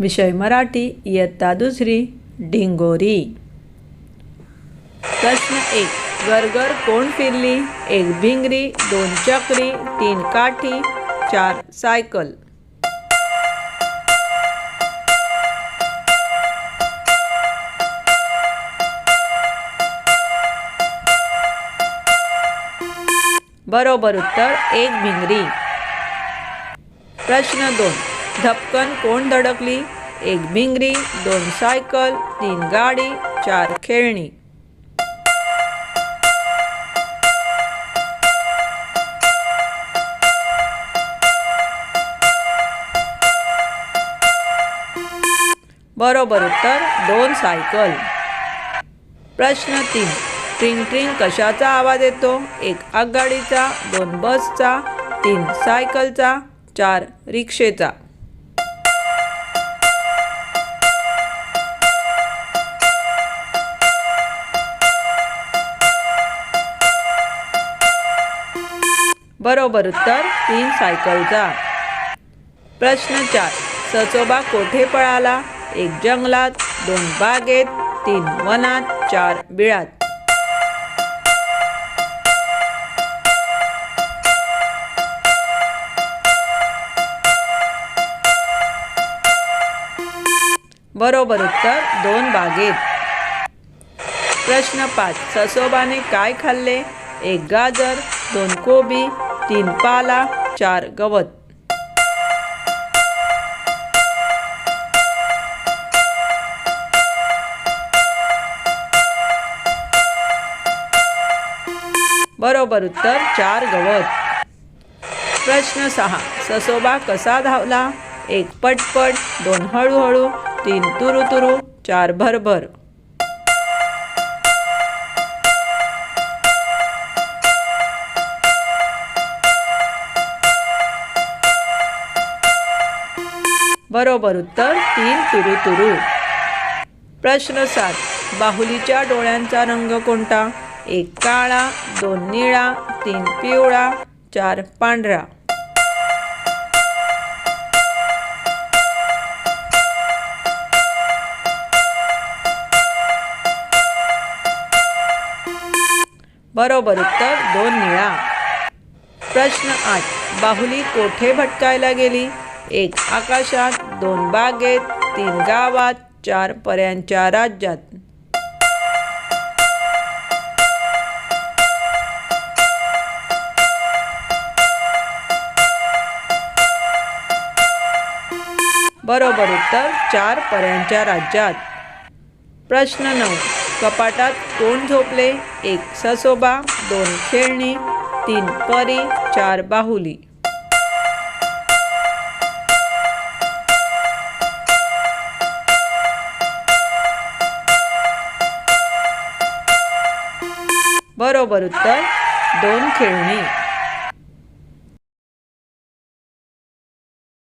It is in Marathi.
विषय मराठी इयत्ता दुसरी डिंगोरी प्रश्न एक. गरगर कोण फिरली? एक भिंगरी दोन चक्री तीन काठी चार सायकल. बरोबर उत्तर एक भिंगरी. प्रश्न दोन. धपकन कोण धडकली? एक भिंगरी दोन सायकल तीन गाडी चार खेळणी. बरोबर उत्तर दोन सायकल. प्रश्न तीन. ट्रिंग ट्रिंग कशाचा आवाज येतो? एक आगगाडीचा दोन बसचा तीन सायकलचा चार रिक्षेचा. बरोबर उत्तर तीन सायकलचा प्रश्न चार. सचोबा कोठे पळाला? एक जंगलात दोन बागेत तीन वनात चार बिळात. बरोबर उत्तर दोन बागेत. प्रश्न पाच. ससोबाने काय खाल्ले? एक गाजर दोन कोबी तीन पाला चार गवत. बरोबर उत्तर चार गवत. प्रश्न सहा ससोबा कसा धावला? एक पटपट दोन हळूहळू तीन तुरु तुरु चार भरभर. बरोबर उत्तर तीन तुरु तुरु. प्रश्न सात. बाहुलीच्या डोळ्यांचा रंग कोणता? एक काळा दोन निळा तीन पिवळा चार पांढरा. बरोबर उत्तर दोन निळा. प्रश्न आठ. बाहुली कोठे भटकायला गेली? एक आकाशात दोन बागेत तीन गावात चार पर्यांच्या राज्यात. बरोबर उत्तर चार पर्यांच्या राज्यात. प्रश्न नऊ कपाटात कोण झोपले? एक ससोबा दोन खेळणी तीन परी चार बाहुली. बरोबर उत्तर दोन खेळणी.